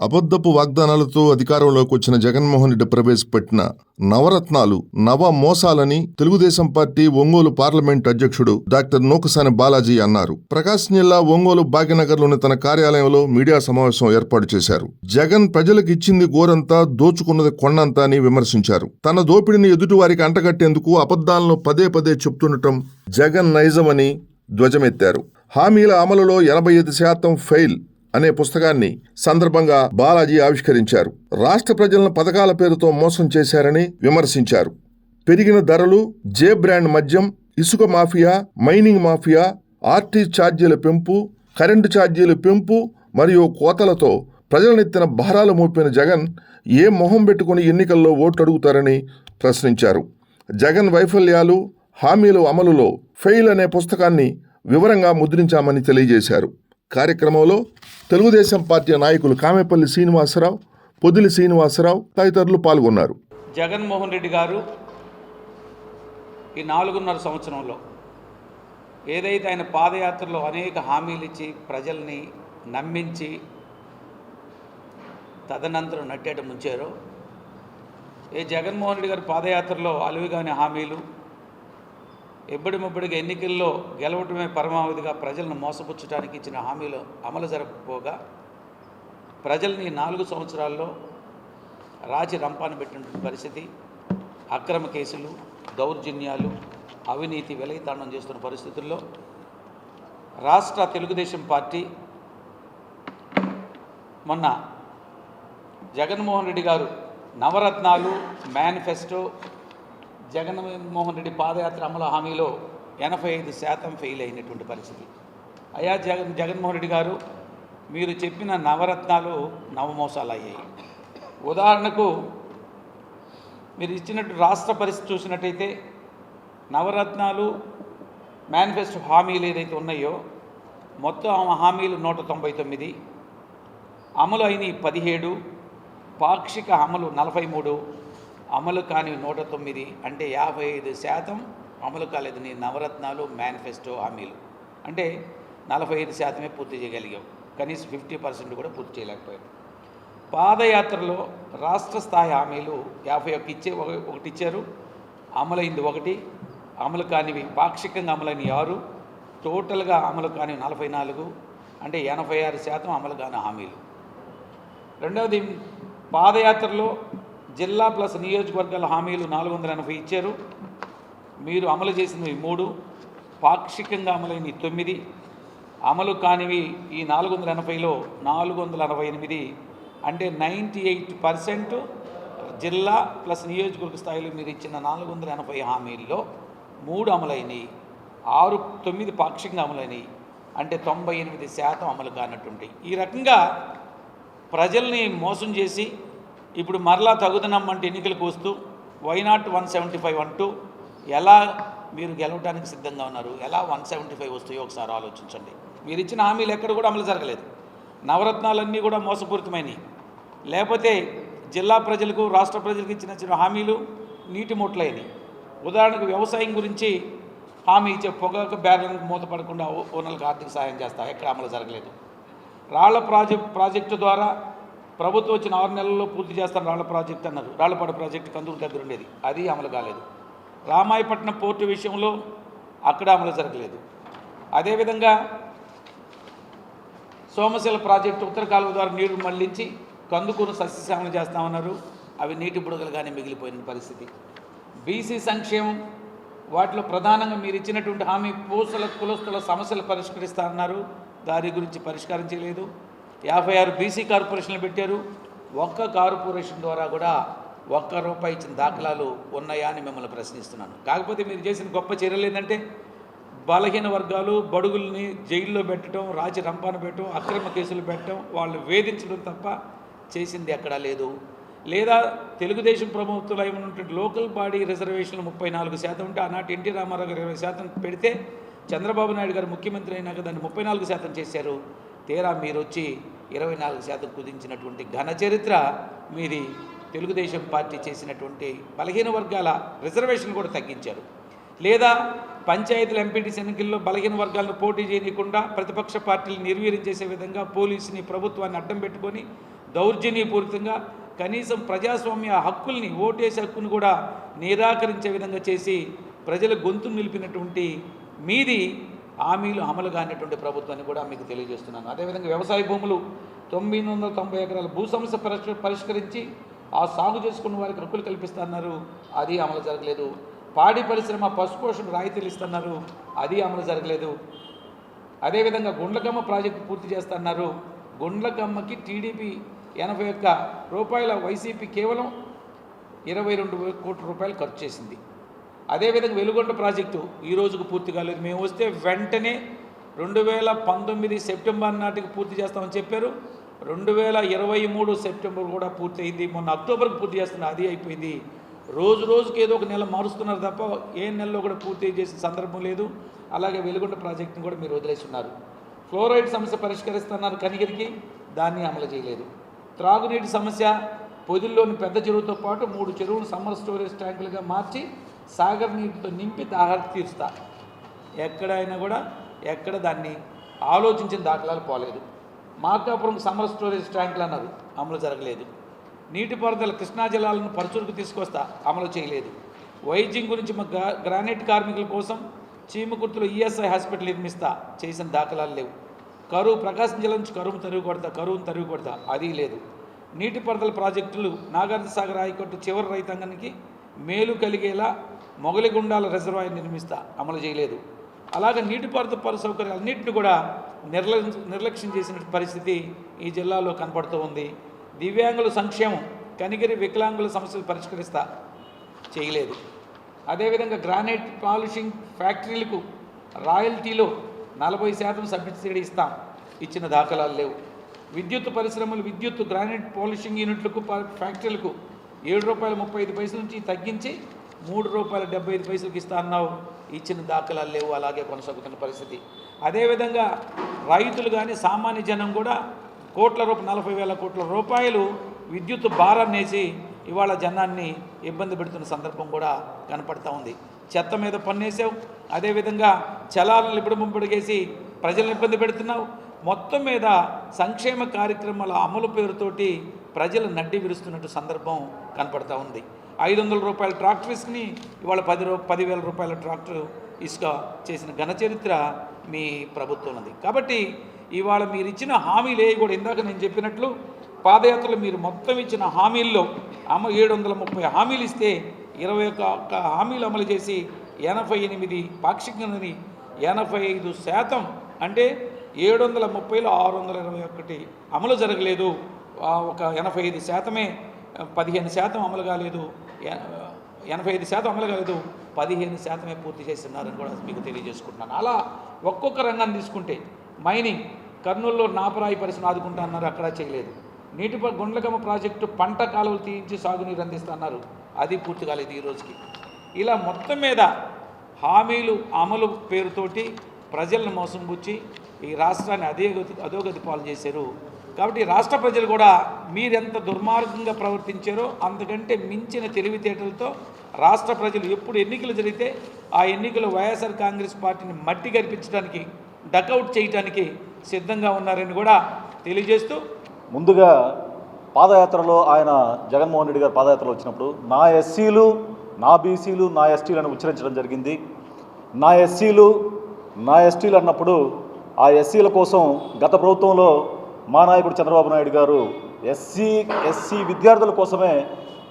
అబద్ధపు వాగ్దానాలతో అధికారంలోకి వచ్చిన జగన్మోహన్ రెడ్డి ప్రవేశపెట్టిన నవరత్నాలు నవ మోసాలని తెలుగుదేశం పార్టీ ఒంగోలు పార్లమెంట్ అధ్యక్షుడు డాక్టర్ నూకసాని బాలాజీ అన్నారు. ప్రకాశం జిల్లా ఒంగోలు భాగ్యనగర్లోని తన కార్యాలయంలో మీడియా సమావేశం ఏర్పాటు చేశారు. జగన్ ప్రజలకు ఇచ్చింది గోరంతా దోచుకున్నది కొండంతా అని విమర్శించారు. తన దోపిడిని ఎదుటివారికి అంటగట్టేందుకు అబద్ధాలను పదే పదే చెప్తుండటం జగన్ నైజమని ధ్వజమెత్తారు. హామీల అమలులో ఎనభై ఐదు శాతం ఫెయిల్ అనే పుస్తకాన్ని సందర్భంగా బాలాజీ ఆవిష్కరించారు. రాష్ట్ర ప్రజలను పథకాల పేరుతో మోసం చేశారని విమర్శించారు. పెరిగిన ధరలు జే బ్రాండ్ మద్యం ఇసుక మాఫియా మైనింగ్ మాఫియా ఆర్టీ ఛార్జీల పెంపు కరెంటు ఛార్జీల పెంపు మరియు కోతలతో ప్రజలనెత్తిన భారాలు మోపిన జగన్ ఏ మొహం పెట్టుకుని ఎన్నికల్లో ఓట్లు అడుగుతారని ప్రశ్నించారు. జగన్ వైఫల్యాలు హామీలు అమలులో ఫెయిల్ అనే పుస్తకాన్ని వివరంగా ముద్రించామని తెలియజేశారు. కార్యక్రమంలో తెలుగుదేశం పార్టీ నాయకులు కామెపల్లి శ్రీనివాసరావు పొదిలి శ్రీనివాసరావు తదితరులు పాల్గొన్నారు. జగన్మోహన్ రెడ్డి గారు ఈ నాలుగున్నర సంవత్సరంలో ఏదైతే ఆయన పాదయాత్రలో అనేక హామీలు ఇచ్చి ప్రజల్ని నమ్మించి తదనంతరం నట్టేట ముంచారో ఏ జగన్మోహన్ రెడ్డి గారి పాదయాత్రలో అలువిగాని హామీలు ఎబ్బడి ముబ్బడిగా ఎన్నికల్లో గెలవటమే పరమావధిగా ప్రజలను మోసపుచ్చడానికి ఇచ్చిన హామీలు అమలు జరగకపోగా ప్రజల్ని నాలుగు సంవత్సరాల్లో రాజి రంపాన పెట్టినటువంటి పరిస్థితి అక్రమ కేసులు దౌర్జన్యాలు అవినీతి వెలయితాండం చేస్తున్న పరిస్థితుల్లో రాష్ట్ర తెలుగుదేశం పార్టీ మొన్న జగన్మోహన్ రెడ్డి గారు నవరత్నాలు మేనిఫెస్టో జగన్మోహన్ రెడ్డి పాదయాత్ర అమలు హామీలో ఎనభై ఐదు శాతం ఫెయిల్ అయినటువంటి పరిస్థితి. అయ్యా జగన్ జగన్మోహన్ రెడ్డి గారు మీరు చెప్పిన నవరత్నాలు నవమోసాలు అయ్యాయి ఉదాహరణకు మీరు ఇచ్చినట్టు రాష్ట్ర పరిస్థితి చూసినట్టయితే నవరత్నాలు మేనిఫెస్టో హామీలు ఏదైతే ఉన్నాయో మొత్తం హామీలు నూట తొంభై తొమ్మిది అమలు అయినవి పదిహేడు పాక్షిక అమలు నలభై మూడు అమలు కాని నూట తొమ్మిది అంటే యాభై ఐదు శాతం అమలు కాలేదు. నీ నవరత్నాలు మేనిఫెస్టో హామీలు. అంటే నలభై ఐదు శాతమే పూర్తి చేయగలిగాం కనీసం ఫిఫ్టీ పర్సెంట్ కూడా పూర్తి చేయలేకపోయాం పాదయాత్రలో రాష్ట్ర స్థాయి హామీలు యాభై ఒక్క ఇచ్చే ఒక- ఒకటి ఇచ్చారు. అమలైంది ఒకటి. అమలు కానివి పాక్షికంగా అమలైన ఆరు. టోటల్గా అమలు కాని నలభై నాలుగు. అంటే ఎనభై ఆరు శాతం అమలు కాని హామీలు. రెండవది పాదయాత్రలో జిల్లా ప్లస్ నియోజకవర్గాల హామీలు నాలుగు వందల ఎనభై ఇచ్చారు. మీరు అమలు చేసినవి మూడు పాక్షికంగా అమలైనవి తొమ్మిది అమలు కానివి ఈ నాలుగు వందల ఎనభైలో నాలుగు వందల అరవై ఎనిమిది అంటే నైంటీ ఎయిట్ పర్సెంట్ జిల్లా ప్లస్ నియోజకవర్గ స్థాయిలో మీరు ఇచ్చిన నాలుగు వందల ఎనభై హామీల్లో మూడు అమలైనవి ఆరు తొమ్మిది పాక్షికంగా అమలైనవి అంటే తొంభై ఎనిమిది శాతం అమలు కానటువంటి ఈ రకంగా ప్రజల్ని మోసం చేసి ఇప్పుడు మరలా తగుదనమ్మంటే ఎన్నికలకు వస్తూ వైనాట్ వన్ సెవెంటీ ఫైవ్ అంటూ ఎలా మీరు గెలవడానికి సిద్ధంగా ఉన్నారు? ఎలా వన్ సెవెంటీ ఫైవ్ వస్తాయో ఒకసారి ఆలోచించండి. మీరు ఇచ్చిన హామీలు ఎక్కడ కూడా అమలు జరగలేదు. నవరత్నాలన్నీ కూడా మోసపూరితమైనవి లేకపోతే జిల్లా ప్రజలకు రాష్ట్ర ప్రజలకు ఇచ్చిన చిన్న హామీలు నీటి ముట్లైనవి ఉదాహరణకు వ్యవసాయం గురించి హామీ ఇచ్చే పొగాకు బ్యారెన్కి మూతపడకుండా ఓ- ఓనర్లకు ఆర్థిక సహాయం చేస్తా ఎక్కడ అమలు జరగలేదు. రాళ్ళ ప్రాజెక్ట్ ప్రాజెక్టు ద్వారా ప్రభుత్వం వచ్చిన ఆరు నెలల్లో పూర్తి చేస్తాను రాళ్ళ ప్రాజెక్ట్ అన్నారు. రాళ్ళపాడు ప్రాజెక్టు కందుకు దగ్గర ఉండేది. అది అమలు కాలేదు. రామాయపట్నం పోర్టు విషయంలో అక్కడ అమలు జరగలేదు. అదేవిధంగా సోమశిల ప్రాజెక్టు ఉత్తర కాలువ ద్వారా నీరు మళ్ళించి కందుకూరు సస్యశ్యామలు చేస్తామన్నారు. అవి నీటి బుడగలుగానే మిగిలిపోయిన పరిస్థితి. బీసీ సంక్షేమం వాటిలో ప్రధానంగా మీరు ఇచ్చినటువంటి హామీ పూసల కులస్తుల సమస్యలు పరిష్కరిస్తారన్నారు దాని గురించి పరిష్కారం చేయలేదు. యాభై ఆరు బీసీ కార్పొరేషన్లు పెట్టారు. ఒక్క కార్పొరేషన్ ద్వారా కూడా ఒక్క రూపాయి ఇచ్చిన దాఖలాలు ఉన్నాయా అని మిమ్మల్ని ప్రశ్నిస్తున్నాను. కాకపోతే మీరు చేసిన గొప్ప చర్యలు ఏంటంటే బలహీన వర్గాలు బడుగుల్ని జైల్లో పెట్టడం రాజీ రంపాన పెట్టడం అక్రమ కేసులు పెట్టడం వాళ్ళు వేధించడం తప్ప చేసింది ఎక్కడా లేదు. లేదా తెలుగుదేశం ప్రభుత్వంలో ఏమైనా లోకల్ బాడీ రిజర్వేషన్లు ముప్పై నాలుగు శాతం ఉంటే ఆనాటి ఎన్టీ రామారావు గారు ఇరవై శాతం పెడితే చంద్రబాబు నాయుడు గారు ముఖ్యమంత్రి అయినాక దాన్ని ముప్పై నాలుగు శాతం చేశారు. తీరా మీరు వచ్చి ఇరవై నాలుగు శాతం కుదించినటువంటి ఘన చరిత్ర మీది తెలుగుదేశం పార్టీ చేసినటువంటి బలహీన వర్గాల రిజర్వేషన్ కూడా తగ్గించారు. లేదా పంచాయతీల ఎంపీటీసీ ఎన్నికల్లో బలహీన వర్గాలను పోటీ చేయకుండా ప్రతిపక్ష పార్టీలు నిర్వీర్యం చేసే విధంగా పోలీసుని ప్రభుత్వాన్ని అడ్డం పెట్టుకొని దౌర్జన్యపూరితంగా కనీసం ప్రజాస్వామ్య హక్కుల్ని ఓటేసే హక్కును కూడా నిరాకరించే విధంగా చేసి ప్రజల గొంతు నిలిపినటువంటి మీది హామీలు అమలు కానిటువంటి ప్రభుత్వాన్ని కూడా మీకు తెలియజేస్తున్నాను. అదేవిధంగా వ్యవసాయ భూములు తొమ్మిది వందల తొంభై ఎకరాల భూ సమస్య పరిష్కరించి ఆ సాగు చేసుకున్న వారికి హక్కులు కల్పిస్తున్నారు. అది అమలు జరగలేదు. పాడి పరిశ్రమ పశుపోషణ రాయితీలు ఇస్తున్నారు. అది అమలు జరగలేదు. అదేవిధంగా గుండ్లకమ్మ ప్రాజెక్టు పూర్తి చేస్తున్నారు. గుండ్లకమ్మకి టీడీపీ ఎనభై ఒక్క రూపాయల వైసీపీ కేవలం ఇరవై రెండు కోట్ల రూపాయలు ఖర్చు చేసింది. అదేవిధంగా వెలుగొండ ప్రాజెక్టు ఈ రోజుకు పూర్తి కాలేదు. మేము వస్తే వెంటనే రెండు వేల పంతొమ్మిది సెప్టెంబర్ నాటికి పూర్తి చేస్తామని చెప్పారు. రెండు వేల ఇరవై మూడు సెప్టెంబర్ కూడా పూర్తి అయింది మొన్న అక్టోబర్కి పూర్తి చేస్తున్నారు అది అయిపోయింది. రోజు రోజుకి ఏదో ఒక నెల మారుస్తున్నారు తప్ప ఏ నెలలో కూడా పూర్తి చేసిన సందర్భం లేదు. అలాగే వెలుగొండ ప్రాజెక్టును కూడా మీరు వదిలేస్తున్నారు. ఫ్లోరైడ్ సమస్య పరిష్కరిస్తున్నారు కనిగిరికి. దాన్ని అమలు చేయలేదు. త్రాగునీటి సమస్య పొదిల్లోని పెద్ద చెరువుతో పాటు మూడు చెరువులు సమ్మర్ స్టోరేజ్ ట్యాంకులుగా మార్చి సాగర్ నీటితో నింపి దాహాలు తీరుస్తా. ఎక్కడైనా కూడా ఎక్కడ దాన్ని ఆలోచించిన దాఖలాలు పోలేదు. మార్కాపురం సమ్మర్ స్టోరేజ్ ట్యాంకులు అన్నారు అమలు జరగలేదు. నీటిపారుదల కృష్ణా జలాలను పరుచురుకు తీసుకొస్తా అమలు చేయలేదు. వైద్యం గురించి మా గ్రా గ్రానైట్ కార్మికుల కోసం చీమకుర్తిలో ఈఎస్ఐ హాస్పిటల్ నిర్మిస్తా చేసిన దాఖలాలు లేవు. కరువు ప్రకాశం జిల్లా నుంచి కరువు తరిగి కొడతా కరువును తరిగి కొడతా అది లేదు. నీటిపారుదల ప్రాజెక్టులు నాగార్జున సాగర్ ఆయకట్టు చివరి రైతాంగానికి మేలు కలిగేలా మొగలిగుండాల రిజర్వాయర్ నిర్మిస్తా అమలు చేయలేదు. అలాగే నీటిపారుదల పరు సౌకర్యాలు అన్నింటిని కూడా నిర్ల నిర్లక్ష్యం చేసిన పరిస్థితి ఈ జిల్లాలో కనపడుతూ ఉంది. దివ్యాంగుల సంక్షేమం కనిగిరి వికలాంగుల సమస్యలు పరిష్కరిస్తా చేయలేదు. అదేవిధంగా గ్రానైట్ పాలిషింగ్ ఫ్యాక్టరీలకు రాయల్టీలో నలభై శాతం సబ్సిడీ ఇస్తాం. ఇచ్చిన దాఖలాలు లేవు. విద్యుత్ పరిశ్రమలు విద్యుత్ గ్రానైట్ పాలిషింగ్ యూనిట్లకు ప- ఫ్యాక్టరీలకు ఏడు రూపాయల ముప్పై ఐదు పైసల నుంచి తగ్గించి మూడు రూపాయల డెబ్బై ఐదు పైసలకి ఇస్తా అన్నావు ఇచ్చిన దాఖలాలు లేవు అలాగే కొనసాగుతున్న పరిస్థితి. అదేవిధంగా రైతులు కానీ సామాన్య జనం కూడా కోట్ల రూపాయలు నలభై వేల కోట్ల రూపాయలు విద్యుత్ భారం నేసి ఇవాళ జనాన్ని ఇబ్బంది పెడుతున్న సందర్భం కూడా కనపడతా ఉంది. చెత్త మీద పన్నేసావు అదేవిధంగా చలాలను లిబడముంపడిగేసి ప్రజలను ఇబ్బంది పెడుతున్నావు. మొత్తం మీద సంక్షేమ కార్యక్రమాల అమలు పేరుతోటి ప్రజలు నడ్డి విరుస్తున్నట్టు సందర్భం కనపడతా ఉంది. ఐదు వందల రూపాయల ట్రాక్టర్ ఇసుకని ఇవాళ పది రూ పదివేల రూపాయల ట్రాక్టర్ ఇసుక చేసిన ఘనచరిత్ర మీ ప్రభుత్వం ఉంది కాబట్టి ఇవాళ మీరు ఇచ్చిన హామీలే కూడా ఇందాక నేను చెప్పినట్లు పాదయాత్రలో మీరు మొత్తం ఇచ్చిన హామీల్లో అమ ఏడు వందల ముప్పై హామీలు ఇస్తే ఇరవై ఒక్క హామీలు అమలు చేసి ఎనభై ఎనిమిది పాక్షికంగాని ఎనభై ఐదు శాతం అంటే ఏడు వందల ముప్పైలో ఆరు వందల ఇరవై ఒకటి అమలు జరగలేదు. ఒక ఎనభై ఐదు శాతమే పదిహేను శాతం అమలు కాలేదు ఎనభై ఐదు శాతం అమలు కాలేదు పదిహేను శాతమే పూర్తి చేస్తున్నారని కూడా మీకు తెలియజేసుకుంటున్నాను. అలా ఒక్కొక్క రంగాన్ని తీసుకుంటే మైనింగ్ కర్నూలులో నాపరాయి పరిశ్రమ ఆదుకుంటా అన్నారు అక్కడ చేయలేదు. నీటి గుండ్లకమ్మ ప్రాజెక్టు పంట కాలువలు తీయించి సాగునీరు అందిస్తున్నారు అది పూర్తి కాలేదు ఈ రోజుకి. ఇలా మొత్తం మీద హామీలు అమలు పేరుతోటి ప్రజలను మోసం గుచ్చి ఈ రాష్ట్రాన్ని అదే అధోగతి పాలు చేశారు కాబట్టి రాష్ట్ర ప్రజలు కూడా మీరెంత దుర్మార్గంగా ప్రవర్తించారో అంతకంటే మించిన తెలివితేటలతో రాష్ట్ర ప్రజలు ఎప్పుడు ఎన్నికలు జరిగితే ఆ ఎన్నికలు వైఎస్ఆర్ కాంగ్రెస్ పార్టీని మట్టి కనిపించడానికి డకౌట్ చేయడానికి సిద్ధంగా ఉన్నారని కూడా తెలియజేస్తూ ముందుగా పాదయాత్రలో ఆయన జగన్మోహన్ రెడ్డి గారు పాదయాత్రలో వచ్చినప్పుడు నా ఎస్సీలు నా బీసీలు నా ఎస్టీలను ఉచ్చరించడం జరిగింది. నా ఎస్సీలు నా ఎస్టీలు అన్నప్పుడు ఆ ఎస్సీల కోసం గత ప్రభుత్వంలో మా నాయకుడు చంద్రబాబు నాయుడు గారు ఎస్సీ ఎస్సీ విద్యార్థుల కోసమే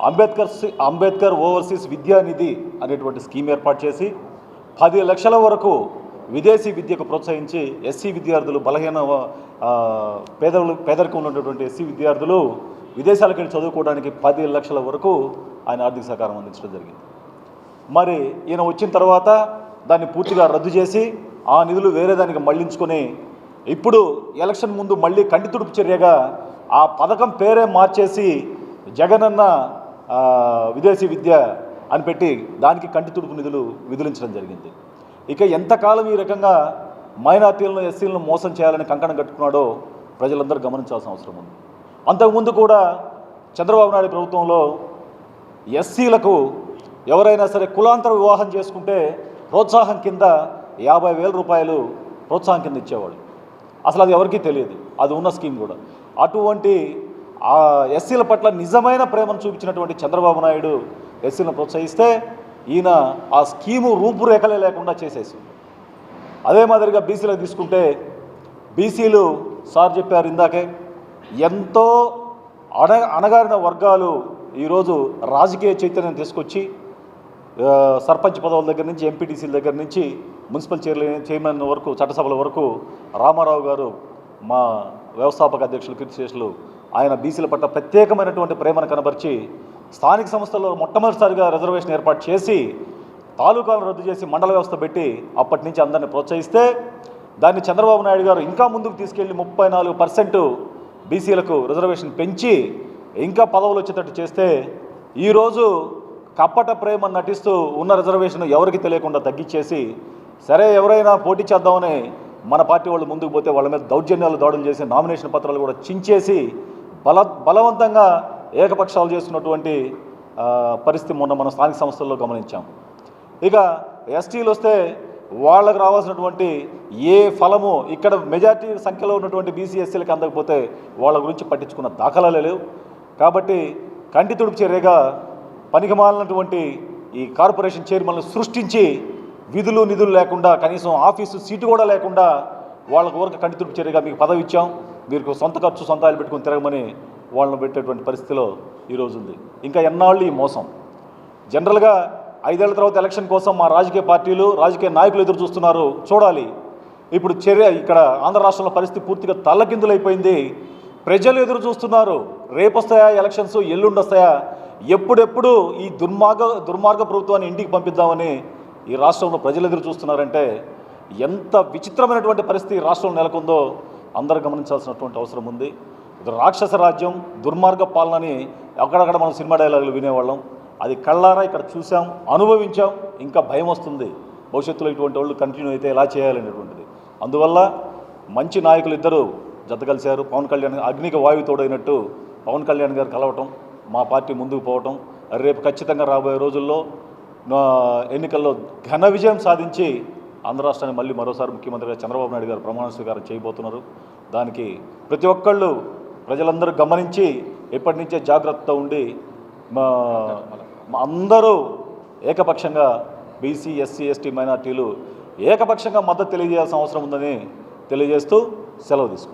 అంబేద్కర్ అంబేద్కర్ ఓవర్సీస్ విద్యానిధి అనేటువంటి స్కీమ్ ఏర్పాటు చేసి పది లక్షల వరకు విదేశీ విద్యకు ప్రోత్సహించి ఎస్సీ విద్యార్థులు బలహీన పేదలు పేదరికం ఉన్నటువంటి ఎస్సీ విద్యార్థులు విదేశాలకు వెళ్ళి చదువుకోవడానికి పది లక్షల వరకు ఆయన ఆర్థిక సహకారం అందించడం జరిగింది. మరి ఈయన వచ్చిన తర్వాత దాన్ని పూర్తిగా రద్దు చేసి ఆ నిధులు వేరే దానికి మళ్ళించుకొని ఇప్పుడు ఎలక్షన్ ముందు మళ్ళీ కంటి తుడుపు చర్యగా ఆ పథకం పేరే మార్చేసి జగనన్న విదేశీ విద్య అని పెట్టి దానికి కంటి తుడుపు నిధులు విధులించడం జరిగింది. ఇక ఎంతకాలం ఈ రకంగా మైనార్టీలను ఎస్సీలను మోసం చేయాలని కంకణం కట్టుకున్నాడో ప్రజలందరూ గమనించాల్సిన అవసరం ఉంది. అంతకుముందు కూడా చంద్రబాబు నాయుడు ప్రభుత్వంలో ఎస్సీలకు ఎవరైనా సరే కులాంతర వివాహం చేసుకుంటే ప్రోత్సాహం కింద యాభై వేల రూపాయలు ప్రోత్సాహం కింద ఇచ్చేవాళ్ళు. అసలు అది ఎవరికీ తెలియదు. అది ఉన్న స్కీమ్ కూడా. అటువంటి ఆ ఎస్సీల పట్ల నిజమైన ప్రేమను చూపించినటువంటి చంద్రబాబు నాయుడు ఎస్సీలను ప్రోత్సహిస్తే ఈయన ఆ స్కీము రూపురేఖలే లేకుండా చేసేసి అదే మాదిరిగా బీసీలకు తీసుకుంటే బీసీలు సార్ చెప్పారు ఇందాకే ఎంతో అణ అణగారిన వర్గాలు ఈరోజు రాజకీయ చైతన్యం తీసుకొచ్చి సర్పంచ్ పదవుల దగ్గర నుంచి ఎంపీటీసీల దగ్గర నుంచి మున్సిపల్ చైర్మన్ చైర్మన్ వరకు చట్టసభల వరకు రామారావు గారు మా వ్యవస్థాపక అధ్యక్షులు కీర్తిశేషులు ఆయన బీసీల పట్ల ప్రత్యేకమైనటువంటి ప్రేమను కనబరిచి స్థానిక సంస్థల్లో మొట్టమొదటిసారిగా రిజర్వేషన్ ఏర్పాటు చేసి తాలూకాలను రద్దు చేసి మండల వ్యవస్థ పెట్టి అప్పటి నుంచి అందరిని ప్రోత్సహిస్తే దాన్ని చంద్రబాబు నాయుడు గారు ఇంకా ముందుకు తీసుకెళ్ళి ముప్పై నాలుగు పర్సెంట్ బీసీలకు రిజర్వేషన్ పెంచి ఇంకా పదవులు వచ్చేటట్టు చేస్తే ఈరోజు కప్పట ప్రేమ నటిస్తూ ఉన్న రిజర్వేషన్ ఎవరికి తెలియకుండా తగ్గించేసి సరే ఎవరైనా పోటీ చేద్దామని మన పార్టీ వాళ్ళు ముందుకు పోతే వాళ్ళ మీద దౌర్జన్యాలు దాడులు చేసి నామినేషన్ పత్రాలు కూడా చించేసి బల బలవంతంగా ఏకపక్షాలు చేస్తున్నటువంటి పరిస్థితి మొన్న మన స్థానిక సంస్థల్లో గమనించాం. ఇక ఎస్టీలు వస్తే వాళ్ళకు రావాల్సినటువంటి ఏ ఫలము ఇక్కడ మెజార్టీ సంఖ్యలో ఉన్నటువంటి బీసీఎస్సీలకు అందకపోతే వాళ్ళ గురించి పట్టించుకున్న దాఖలాలే లేవు. కాబట్టి కంటి తుడుపు చర్యగా పనికిమాలినటువంటి ఈ కార్పొరేషన్ చైర్మన్లు సృష్టించి విధులు నిధులు లేకుండా కనీసం ఆఫీసు సీటు కూడా లేకుండా వాళ్ళకు ఊరికి కంటి చర్యగా మీకు పదవి ఇచ్చాం. మీరు సొంత ఖర్చు సొంతాలు పెట్టుకుని పెట్టుకొని తిరగమని వాళ్ళని పెట్టేటువంటి పరిస్థితిలో ఈరోజు ఉంది. ఇంకా ఎన్నాళ్ళు ఈ మోసం? జనరల్గా ఐదేళ్ళ తర్వాత ఎలక్షన్ కోసం మా రాజకీయ పార్టీలు రాజకీయ నాయకులు ఎదురు చూస్తున్నారు. చూడాలి. ఇప్పుడు చర్య ఇక్కడ ఆంధ్ర రాష్ట్రంలో పరిస్థితి పూర్తిగా తల్లకిందులైపోయింది. ప్రజలు ఎదురు చూస్తున్నారు. రేపొస్తాయా ఎలక్షన్స్ ఎల్లుండి వస్తాయా ఎప్పుడెప్పుడు ఈ దుర్మార్గ దుర్మార్గ ప్రభుత్వాన్ని ఇంటికి పంపిద్దామని ఈ రాష్ట్రంలో ప్రజలు ఎదురు చూస్తున్నారంటే ఎంత విచిత్రమైనటువంటి పరిస్థితి రాష్ట్రం రాష్ట్రంలో నెలకొందో అందరూ గమనించాల్సినటువంటి అవసరం ఉంది. ఇది రాక్షస రాజ్యం దుర్మార్గ పాలనని అక్కడక్కడ మనం సినిమా డైలాగులు వినేవాళ్ళం. అది కళ్ళారా ఇక్కడ చూసాం అనుభవించాం ఇంకా భయం వస్తుంది. భవిష్యత్తులో ఇటువంటి వాళ్ళు కంటిన్యూ అయితే ఎలా చేయాలనేటువంటిది అందువల్ల మంచి నాయకులు ఇద్దరు జత కలిశారు. పవన్ కళ్యాణ్ అగ్నికి వాయువు తోడైనట్టు పవన్ కళ్యాణ్ గారు కలవటం మా పార్టీ ముందుకు పోవటం రేపు ఖచ్చితంగా రాబోయే రోజుల్లో ఎన్నికల్లో ఘన విజయం సాధించి ఆంధ్ర రాష్ట్రాన్ని మళ్ళీ మరోసారి ముఖ్యమంత్రిగా చంద్రబాబు నాయుడు గారు ప్రమాణ స్వీకారం చేయబోతున్నారు. దానికి ప్రతి ఒక్కళ్ళు ప్రజలందరూ గమనించి ఎప్పటి నుంచే జాగ్రత్తతో ఉండి మా అందరూ ఏకపక్షంగా బీసీ ఎస్సీ ఎస్టీ మైనార్టీలు ఏకపక్షంగా మద్దతు తెలియజేయాల్సిన అవసరం ఉందని తెలియజేస్తూ సెలవు తీసుకుంటాం